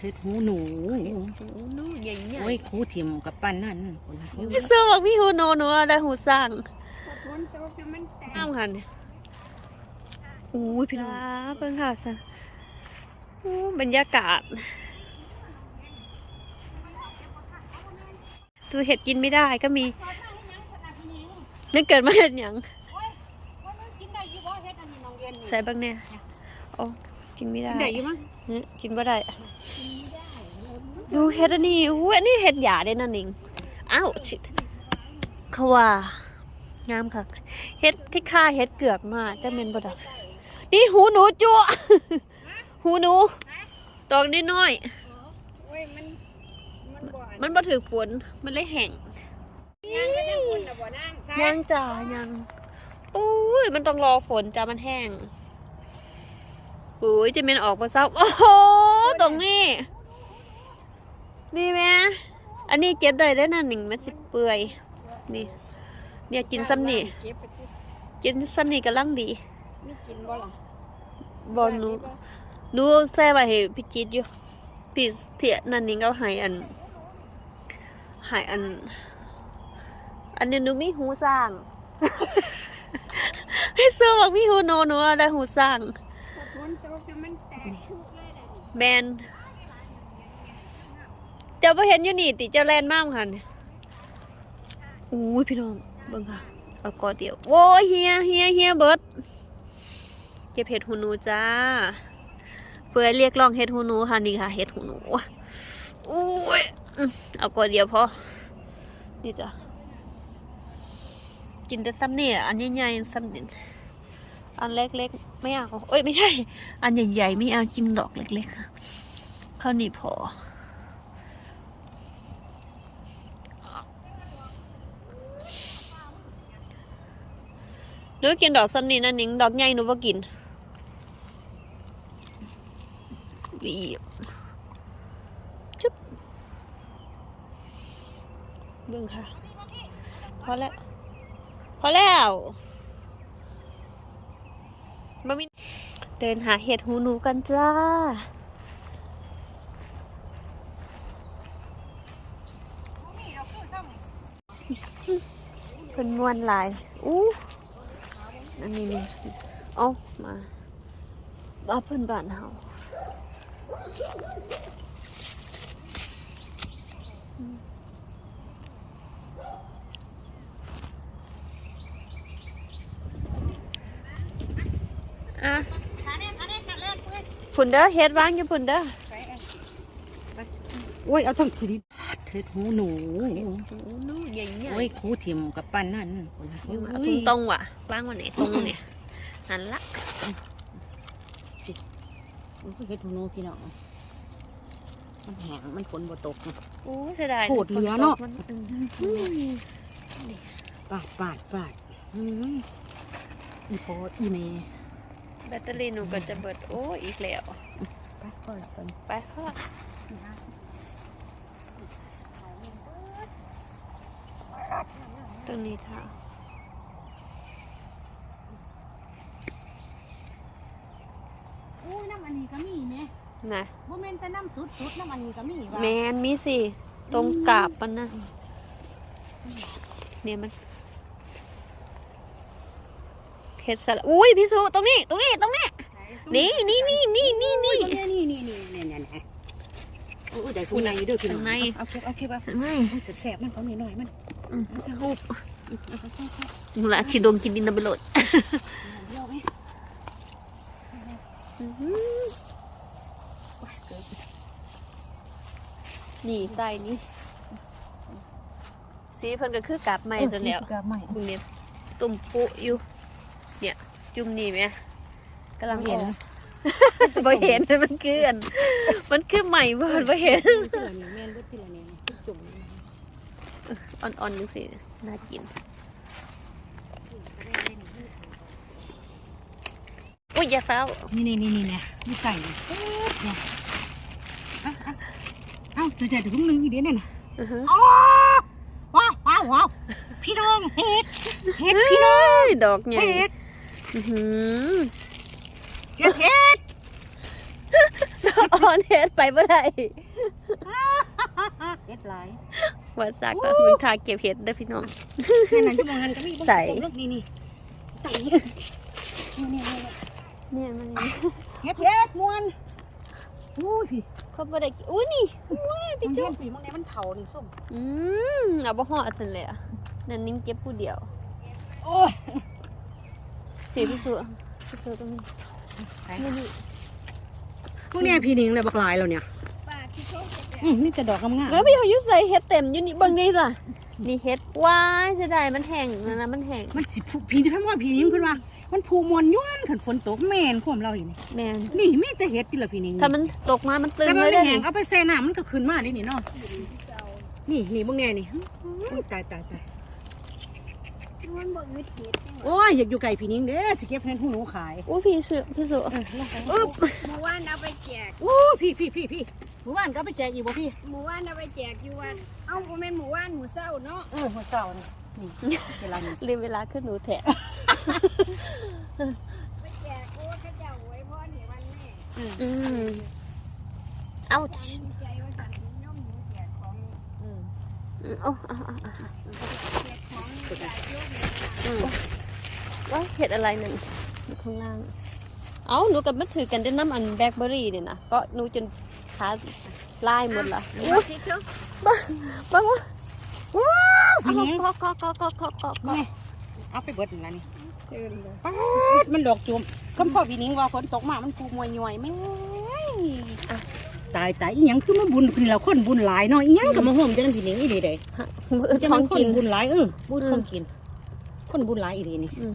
เฮ็ดหูหนูนูใหญ่ใหญ่โอ้ยครูถิ่มกับปั้นนั่นคนละพี่เสื้อบอกพี่หูโนหนูเอาได้หูสร้างฝนตกน้ำมันแตกอ้ามหันอู้ยพี่น้องเพิ่งค่ะสะอู้บรรยากาศดูเห็ดกินไม่ได้ก็มีนึกเกิดมาเห็ดหยังกินได้อยู่บ่เฮ็ดอันนี้น้องเรียนนี่ใส่บ้างเนี่ยโอ้ กินไม่ได้ ได้อยู่มั้งเฮ้ยกินบ่ได้ ดูเห็ดอันนี้อู้อันนี้เห็ดหยาเด้นั่นเองอ้าวชิเขาว่างามค่ะเห็ดคล้ายๆเห็ดเกือกมาจะเมนบ่ดอกนี่หูหนูจั่วหูหนูดอกน้อยโอ้ยมันมันบ่อันๆมันบ่ถือฝนมันเลยแห้งยังก็ยังคุณน่ะบ่นางใช่ยังจ้ายังปุ้ยมันต้องรอฝนจ้ามันแห้ง ปุ้ยจะเมนออกมาเศร้าโอ้โหตรงนี้นี่แม่อันนี้เก็บได้ได้นั่นหนึ่งมันสิเปื่อยนี่เนี่ยกินซ้ำนี่เก็บไปสิกินซ้ำนี่กำลังดีไมีกินบ่ล่ะบอลนูหนูแซ่บให้พี่จิตอยู่พี่เถียนั่นนี่ก็ให้อันให้อัน อันนี้หนูมีหูสร้างให้เสื้อบอกพี่หูโนหนูได้หูสร้าง ฝนตกน้ำมันแตกชุกเลยได้นี่แมนเจ้าบ่เห็นอยู่นี่ติเจ้าแลนมากค่ะเนี่ยอู้ยพี่น้องเบิ่งค่ะเอากอเดียวโว้เฮียเฮียเฮียเบิร์ดเก็บเห็ดหูหนูจ้าเพื่อเรียกร้องเห็ดหูหนูค่ะนี่ค่ะเห็ดหูหนูอู้ยเอากอเดียวพอนี่จ้ะกินแต่ซ้ำนี่ยอันใหญ่ๆซ้ำนี่ย อันเล็กๆ ไม่เอาเอ้ยไม่ใช่ อันใหญ่ๆ ไม่เอากินดอกเล็กๆข้าวหนีพอ หนูกินดอกซ้ำนี่นั่นนิงดอกใหญ่หนูบ่กินวีบจุ๊บเบิ่งค่ะ พอแล้ว พอแล้ว มามีเดินหาเห็ดหูหนูกันจ้า เพิ่นมวนหลาย อู้อันนี้นี่เอามาบ้าเพิ่นบ้านเฮา อะขาแน่ขาแน่ขาแรกเว้ยพุ่นเด้อเฮ็ดวางอยู่พุ่นเด้อไปเอาโอ้ยเอาทั้งทีนี้เฮ็ดหูหนูนูใหญ่ใหญ่โอ้ยครูถิ่มกับปั้นนั่นคนละเอาตรงตรงๆว่ะวางวันไหนตรงเนี่ยนั่นละโอ้ยเฮ็ดหูหนูพี่น้องมันแห้งมันฝนบ่ตกอู้เสียดายโหดเหลือเนาะมัอืมปาดปาดปาดอืมอีพออีเมย์ แบตเตอรี่หนูก็จะเบิดโอ้ยอีกแล้วไปก่อนก่อนไปค่ะตรงนี้ค่ะอู้น้ำอันนี้ก็มีแม่นะบ่แม่นแต่น้ำสุดสุดน้ำอันนี้ก็มีว่าแมนมีสิตรงกาบมันนะเนี่ยมัน เห็ดสลัดอุ้ยพี่สุตรงนี้ตรงนี้ตรงนี้นี่นี่นี่นี่นี่นี่นี่นี่นี่นี่นี่นี่นี่โอ้ยได้คุณนายอยู่เด้อพี่น้องข้างในเอาเก็บเอาเก็บเอาไม่เอาแสบๆมันเขาหน่อยๆมันอืมหุบเอาไปซ่อนหนูละชิดงกินดินนำไปโหลดๆเดี๋ยวไหมอื้อหือว้ายเกิดนี่ใต้นี้สีเพิ่นก็คือกาบไม้ซะแล้วเออสิกับใหม่คุณเนี่ยตุ่มปุอยู่ เนี่ย จุ่มนี่ไหมกำลังเห็นบ่เห็นมันคืออันมันคือใหม่บ่เห็นบ่เห็นทีละนี้แม่นรถทีละนี้จุ่มอ่อนๆจังสิน่ากินอุ้ยอย่าฟ้าวนี่นี่นี่นี่เนี่ยมีไก่เนี่ยเนี่ยเอาเอาเอาเดี๋ยวเดี๋ยวเพิ่งนึงอีกเดี๋ยวเนี่ยนะอือฮึอ๋อว้าวว้าวว้าวพี่น้องเฮ็ดเฮ็ดพี่น้องดอกใหญ่เฮ็ด อื้อหือเฮ็ดเฮ็ดสออนเฮ็ดไปบ่ได้เฮ็ดหลายว่าซักก็มึงทาเก็บเห็ดเด้อพี่น้อง แค่นั้นชั่วโมงนั้นก็มีบ่ใส่ลูกนี่นี่ใส่นี่นี่นี่เนี่ยมันเฮ็ดเฮ็ดมวนอุ้ยพี่เขาบ่ได้อุ้ยนี่ว้ายมัพี่นจุ๊เฮ็ดพี่มันเนี่ยมันเฒ่านี่ส้มอืมเอาบ่ฮอดซั่นเลยอะนั่นนิ่งเก็บผู้เดียว โอ้ย สิพี่สุพี่สุตรงนี้นี่นี่พวกเนี้ยพี่นิงเลยบักหลายแล้วเนี่ยป้าที่โชคจะอืมนี่จะดอกงามๆแล้วพี่เขาอยู่ใส่เห็ดเต็มอยู่นี่เบิ่งนี่ล่ะนี่เห็ดว้ายเสียดายมันแห้งนะนะมันแห้งมันสิผูพี่ที่พ่ว่าพี่นิงเพิ่นว่ามันผูมวนย้วนขันฝนตกแม่นความเราอยู่นี่แม่นนี่มีแต่เฮ็ดที่ละพี่นิงถ้ามันตกมา มันตึงแต่มันเลยได้แห้นี่งเอาไปแช่น้ำมันก็ขึ้นมาได้นี่เนาะนี่นี่เบิ่งแน่นี่อื้อตายตายตาย มันบ่อึดเห็ดจังโอ้ยอยากอยู่ไกลพี่นิงเด้อสิเก็บเงินหูหนูขายอู้พี่สุพี่สุเออลงไปอึ๊บหมู่ว่านเอาไปแจกโอ้พี่พี่พี่พี่หมู่บ้านก็เอาไปแจกอีกบ่พี่หมู่ว่านเอาไปแจกอยู่วันเอ้าบ่แม่นหมู่ว่านหมู่เศร้าเนาะเออหัวเก่านี่นี่เวลานี้ลืมเวลาขึ้นหนูแทะไปแจกโอ้เขาเจ้าไว้พรให้วันแม่อืมเอ้าฉันดีใจว่าฉันย่อมหมูแจกของ อืมโอ้อะอะอะแจกของหลา ยโยมเลยอืมว่าเห็ดอะไรนั่นอยู่ข้างล่าง เอ้าหนูกับมันถือกันได้น้ำอันแบล็คเบอร์รี่เนี่ยนะก็หนูจนขาลายหมดละโอ้ยที่เขาบ้างวะพี่นิงก็ก็ก็ก็ก็ก็นี่เอาไปเบิดนั่นล่ะนี่เชิญเลยป๊าดมันดอกจุ่มคำพ่อพี่นิงว่าฝนตกมามันผูมวยย่อยแม่ง ตายตายอีหยังคือมาบุญขึ้นแล้วคนบุญหลายเนาะอีหยังก็มาห่มจังพี่นิงอีดีเด้จะท้มัอนงคนกิน บุญหลายเออบุญอืมคนกิน คนบุญหลายอีดีนี่อืม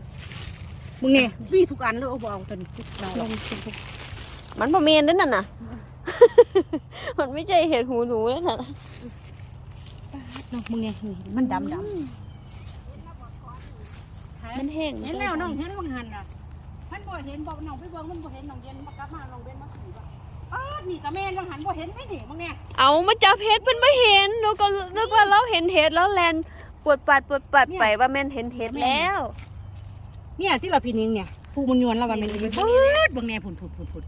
มึงเนี่ยมีทุกอันเลยเอาบ่เอาตัวนเราลงสิมันบ่เมนด้วยนั่นน่ะ มันไม่ใช่เห็ดหูหนูเลยน่ะเนาะมึงเนี่ยนี่มันดำดำ มันแห้งเห็นแล้วน้องเห็นบางหันน่ะ มันบ่เห็นบอกน้องไปเบิ่งมันบ่เห็นน้องเย็นมากลับมาน้องเบนมาสู่ว่าอ้าวนี่ก็แม่นบางหันบ่เห็นไม่นี่มึงเนี่ยเอามาจับเห็ดมันไม่เห็นหนูก็นึกว่าเราเห็นเห็ดแล้วแลนปวดปัดปวดปัดไปว่าแม่นเห็นเห็ดแล้วเนี่ยที่เราพี่นิงเนี่ยผู้มันยวนเราว่าแม่นอีเบิดเบิ่งแน่พุ่นพุ่นพุ่นพุ่น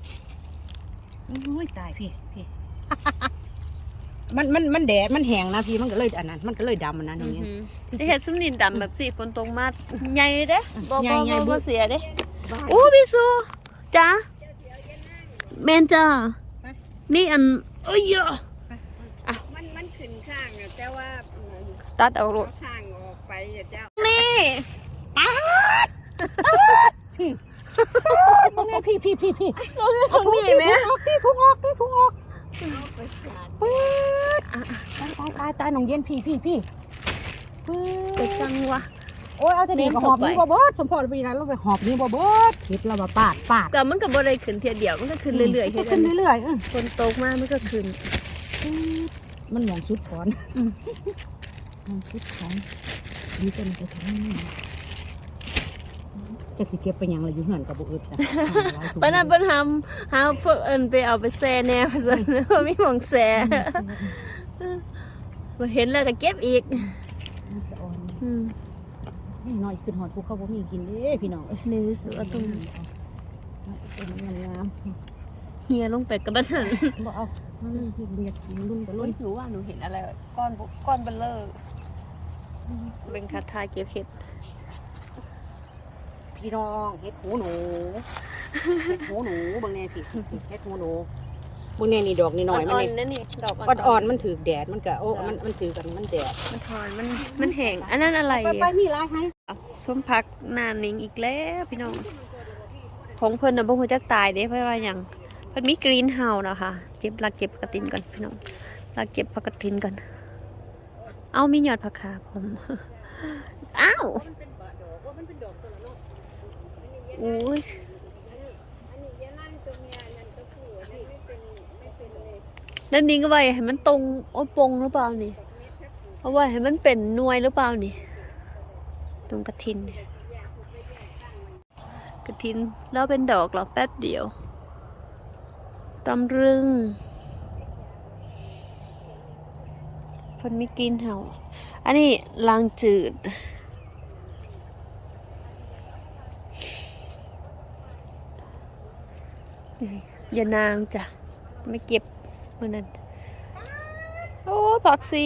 โอ้ยตายพี่พี่ มันมันมันแดดมันแห้งนะพี่มันก็เลยอันนั้น มันก็เลยดำอันนั้นอย่างเงี้ยแต่เห็ดซุ้มนินดำแบบสีฝนตกมาใหญ่เด้บ่ใหญ่บ่ใหญ่บ่บึ้บ่งเสียเด้บ้าโอ้พี่ซูจ้า แมนจ้าไปมีอันเอ้ยอะมันมันขึ้นข้างอะแต่ว่ามันตัดเอารถข้างออกไปอะเจ้า นี่มึงเนี่ยพี่พี่พี่พี่เราเรื่องของนี่ไหมออกที่ทุกออกที่ทุกออกเอาไปสาดปื๊ดตายตายตายตายน้องเย็นพี่พี่พี่ปื๊ไปดจังวะ โอ้ยเอาแต่นี่ก็หอบนี่เน้นเข้าบ่ไปเบิดสมพรปีนั้นเราไปหอบนี่บ่เบิดคิดเราบ่ปาดปาดก็มันก็บ่ได้ขึ้นเทียเดียวมันก็ขึ้นเรื่อยๆก็เฮ็ดขึ้อันนนี้เรื่อยๆเออฝนตกมามันก็ขึ้นปื๊ดมันหมองสุดถอนอืมหมองสุดถอนดีจังจะถึงนี่จะสิเก็บไปหยังล่ะอยู่เฮือนกับบ่อึดจ้ะปานนั้นเพิ่นหาหาเพิ่นเอิ้นไปเอาไปแซ่แน่ว่าซั่นบ่มีหม่องแซ่บ่เห็นแล้วก็เก็บอีกมันสะออนอืม นี่น้อยขึ้นหอดภูเขาบ่มีกินเด้พี่น้องเอ้ยนี่สุเอาตรงเป็นงามเฮียลงไปกับบ้านนั้นๆบ่เอามันเรียกกินรุ่นกับลุ้รุ่นนหนูว่าหนูเห็นอะไร ก้อนก้อนเบลเลอร์เป็นคาทายเก็บเห็ด พี่น้องเฮ็ดหูหนูเฮ็ดหูหนูเบางแน่พี่เฮ็ดหูหนูเบางแน่นี่ดอกนี่น้อยมันอ่อนนี่ๆนั่นนี่ดอกอ่อนๆมันถือแดดมันก็โอ้มันมันถือกันมันแดดมันทอนมันมันแห้งอันนั้นอะไรไปไปมีร้านให้ส้มพักหนานิงอีกแล้วพี่น้อง ของเพิ่นน่ะบ่ฮู้จักตายเด้เพราะว่าหยังเพิ่นมีกรีนเฮาส์นะคะเก็บลักเก็บผักกระตินก่อนพี่น้องลักเก็บผักกระตินก่อนเอามียอดผักขาผมอ้าวอุ้ย อันนี้อย่านั่งตัวเมียนั่นตัวผู้อันนั้นไม่เป็นไม่เป็นเลย แล้วนิ้งก็ไว้ให้มันตรงโอ้ปงหรือเปล่านี่เอาไว้ให้มันเป็นหน่วยหรือเปล่านี่ ตรงกระทิน กระทินแล้วเป็นดอกหรอแป๊บเดียวตำรึงคนไมีกลินเห่าอันนี้ลางจืดอย่านางจ้ะไม่เก็บ มือนั้นโอ้ผักสี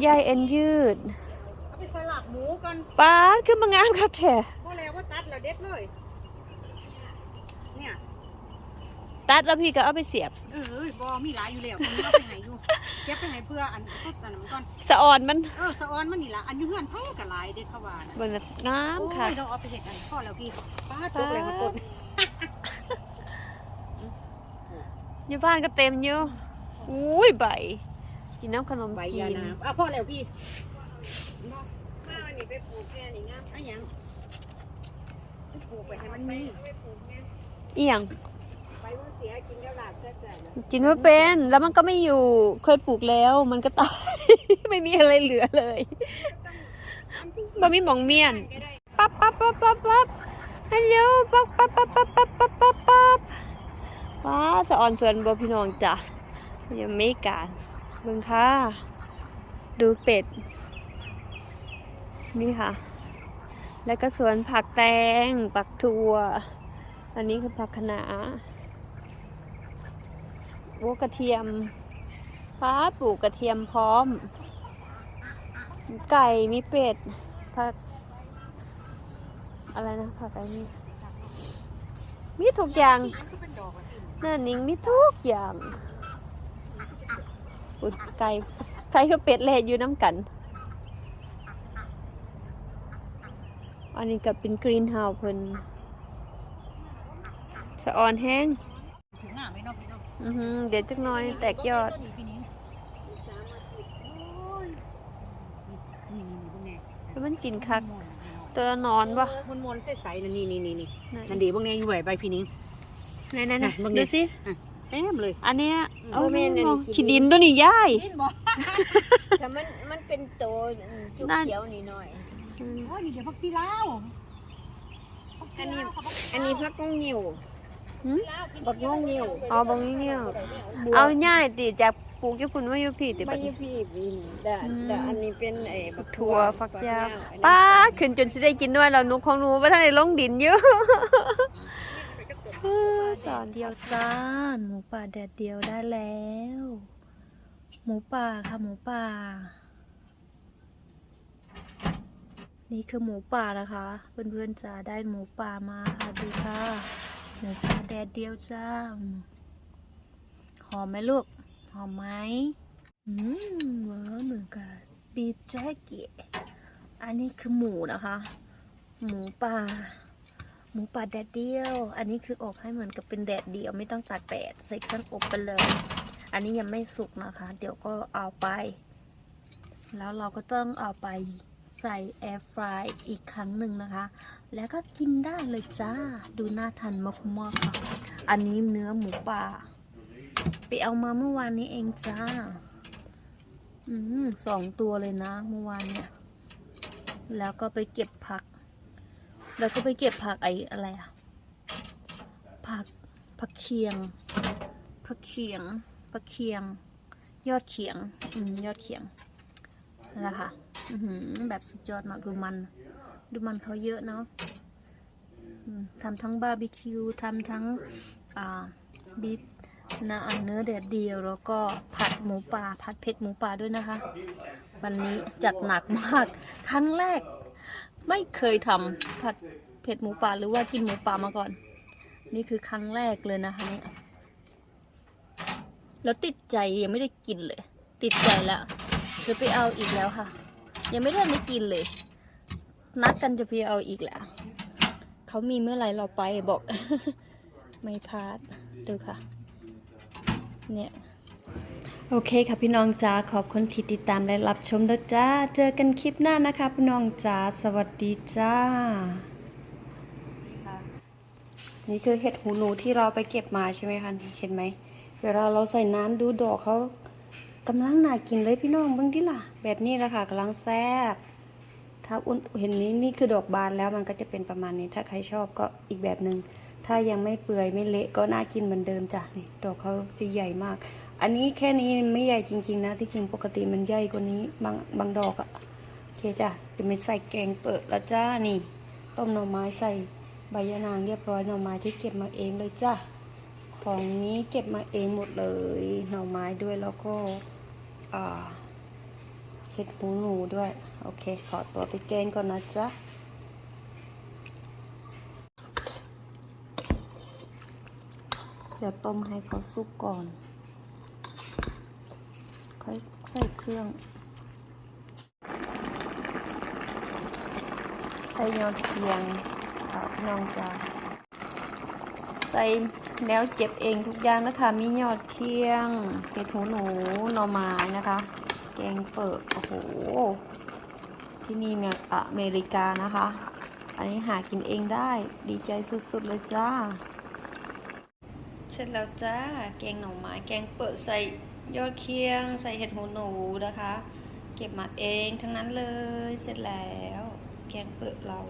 ใหญ่เอ็นยืดเอาไปใส่หลับหมูกันป้าดคือมางามครับแท้พอแล้วว่าตัดแล้วเด็ดเลยเนี่ยตัดแล้วพี่ก็เอาไปเสียบเออบอมีหลายอยู่แล้วอันนี้เอาไปไหนอยู่เก็บไปไหนเพื่ออันสุดอันนั้นก่อนสะออนมันเออสะออนมันนี่ละอันอยู่เฮือนไผกับหลายเด็ดเขาว่านะเบิ่งน่ะงามโอ้ค่ะยเราเอาไปเห็ดอันพ่อแล้วพี่ป้าตกเลยมาตก อยู่บ้านก็เต็มเยอะอุ้ยใบ กินน้ำขนมใบยาน้ำอะพ่อแล้วพี่เอี่ยงไปกไนว่าเป็น แล้วมันก็ไม่อยู่ เคยปลูกแล้ว มันก็ตาย ไม่มีอะไรเหลือเลยบะมีหมองเมียน ปั๊บปั๊บปั๊บปั๊บปั๊บฮัลโหลบปั๊บปั๊บปั๊บปั๊บปั๊บปั๊บ ว้าสะออนสวนบัวพี่น้องจ้ะยังไม่การเบิ่งค่ะ ดูเป็ด นี่ค่ะ แล้วก็สวนผักแตงปักทัวอันนี้คือผักคะน้าโอ้กระเทียม ฟ้าปลูกกระเทียมพร้อม ไก่มีเป็ดผักอะไรนะผักอะไรนี่มีทุกอย่าง นั่นนิงมีทุกอย่างอุดไก่ไก่กับเป็ดแลอยู่น้ำกัน อันนี้ก็เป็นกรีนเฮาส์เพิ่นสะออนแห้งถึงหน้าไหมเนาะพี่เนาะอือหือเดี๋ยวจักหน้อยแตกยอด ต้นนี้พี่นิ้งโอ้ยนี่นี่นี่พวกแน่แล้วมันจินคัก ตัวละนอนปะมันมวนๆใสๆนะนี่นี่นี่นี่ไหนนั่นดีพวกแน่อยู่ไหวใบพี่นิ้ง ไหนไหนไหนน่ะมึงดิดูสิเต็มเลย อันเนี้ยโมเอาเมนต์อันมองนี้ขี้ดินตัวนี้ย่ายเห็นบ่แต่มันมันเป็นโตจุกนั่นเขียวนิดหน่อยอืมโอ้ยนี่เดี๋ยวพักที่ลาวอันนี้อันนี้พักกงงิวหืมบักงงงิวเอาบางเงี้ยเอาง่ายติจากปลูกญี่ปุ่นมาอยู่พี่ติไม่บัดยุนี้พี่บินแต่อืมแต่อันนี้เป็นไอ้บักถั่วฝักยาวอันนี้ป้าขึ้นจนสิได้กินด้วยแล้วหนุของหนูไปทางในลงดินเยอะ สอนเดียวจ้าหมูป่าแดดเดียวได้แล้ว หมูป่าค่ะหมูป่า นี่คือหมูป่านะคะ เพื่อนๆจ๋าได้หมูป่ามาค่ะดูค่ะหมูป่าแดดเดียวจ้าหอมไหมลูกหอมไหมอืมหวานเหมือนกับบีฟแจ็กเก็ตอันนี้คือหมูนะคะ หมูป่า หมูป่าแดดเดียว อันนี้คืออบให้เหมือนกับเป็นแดดเดียวไม่ต้องตากแดดใส่เครื่องอบไปเลย อันนี้ยังไม่สุกนะคะ เดี๋ยวก็เอาไป แล้วเราก็ต้องเอาไปใส่แอร์ฟรายอีกครั้งหนึ่งนะคะ แล้วก็กินได้เลยจ้า ดูน่าทานมากๆค่ะ อันนี้เนื้อหมูป่า ไปเอามาเมื่อวานนี้เองจ้า อืมสองตัวเลยนะเมื่อวานเนี่ย แล้วก็ไปเก็บผัก แล้วก็ไปเก็บผักไอ้อะไรอะผักผักเคียงผักเคียงผักเคียง ยอดเขียง อืมยอดเขียงนั่นแหละค่ะอืแบบสุดยอดมากดูมัน ดูมันเขาเยอะเนาะทำทั้งบาร์บีคิวทำทั้งบีฟนะอันเนื้อแดดเดียวแล้วก็ผัดหมูป่าผัดเผ็ดหมูป่าด้วยนะคะ วันนี้จัดหนักมาก ครั้งแรก ไม่เคยทำผัดเผ็ดหมูป่าหรือว่ากินหมูป่ามาก่อน นี่คือครั้งแรกเลยนะคะเนี่ยแล้วติดใจยังไม่ได้กินเลย ติดใจแล้วจะไปเอาอีกแล้วค่ะ ยังไม่ได้ไม่กินเลย นัดกันจะไปเอาอีกแหละเขามีเมื่อไหร่เราไปบอก ไม่พลาดดูค่ะ เนี่ย โอเคค่ะพี่น้องจ้าขอบคุณที่ติดตามและรับชมด้วยจ้า เจอกันคลิปหน้านะคะพี่น้องจ้าสวัสดีจ้า นี่คือเห็ดหูหนูที่เราไปเก็บมาใช่ไหมคะเห็นไหมเวลาเราใส่น้ำดูดอกเขากำลังน่ากินเลยพี่น้องเบ้างดิล่ะ แบบนี้แหละค่ะกำลังแซ่บถ้าอุ่นเห็นนี้นี่คือดอกบานแล้วมันก็จะเป็นประมาณนี้ ถ้าใครชอบก็อีกแบบหนึ่งถ้ายังไม่เปื่อยไม่เละก็น่ากินเหมือนเดิมจ้ะนี่ดอกเขาจะใหญ่มาก อันนี้แค่นี้ไม่ใหญ่จริง ๆ นะ ที่จริงปกติมันใหญ่กว่านี้บางบางดอกอะโอเคจ้ะจะไม่ใส่แกงเปิดแล้วจ้านี่ ต้มหน่อไม้ใส่ใบยะนางเรียบร้อยหน่อไม้ที่เก็บมาเองเลยจ้าของนี้เก็บมาเองหมดเลยหน่อไม้ด้วยแล้วก็เห็ดหูหนูด้วย โอเค ขอตัวไปเกณฑ์ก่อนนะจ๊ะเดี๋ยวต้มให้เขาสุกก่อน ค่อยใส่เครื่อง ใส่ยอดเทียงค่ะพี่น้องจ้าใส่แนวเจ็บเองทุกอย่างนะคะ มียอดเทียงเห็ดหูหนูหน่อไม้นะคะ แกงเปิดโอ้โห ที่นี่เนี่ยอเมริกานะคะ อันนี้หากินเองได้ดีใจสุดๆเลยจ้า เสร็จแล้วจ้า แกงหน่อไม้แกงเปิดใส่ ยอดเคียงใส่เห็ดหูหนูนะคะ เก็บมาเองทั้งนั้นเลยเสร็จแล้วแกงเปิดเรา